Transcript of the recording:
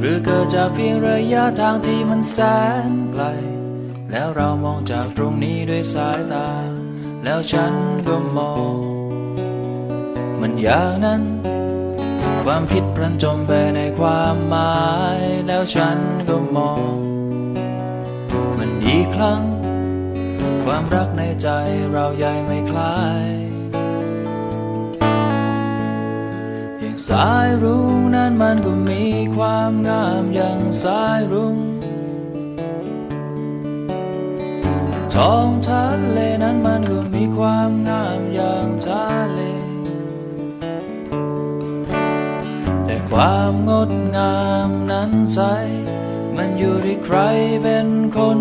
หรือเกิดจากเพียงระยะทางที่มันแสนไกล แล้วเรามองจากตรงนี้ด้วยสายตา แล้วฉันก็มอง มันอย่างนั้น ความคิดพลันจมไปในความหมาย แล้วฉันก็มอง มันอีกครั้ง ความรักในใจเราใหญ่ไม่คล้ายเพียงสายรุ้งนั้นมันก็มีามงามอย่างสายรุ้งท้องทะเลนั้นมันก็มีความงามอย่างทะเล แต่ความงดงามนั้นใส มันอยู่ที่ใครเป็นคน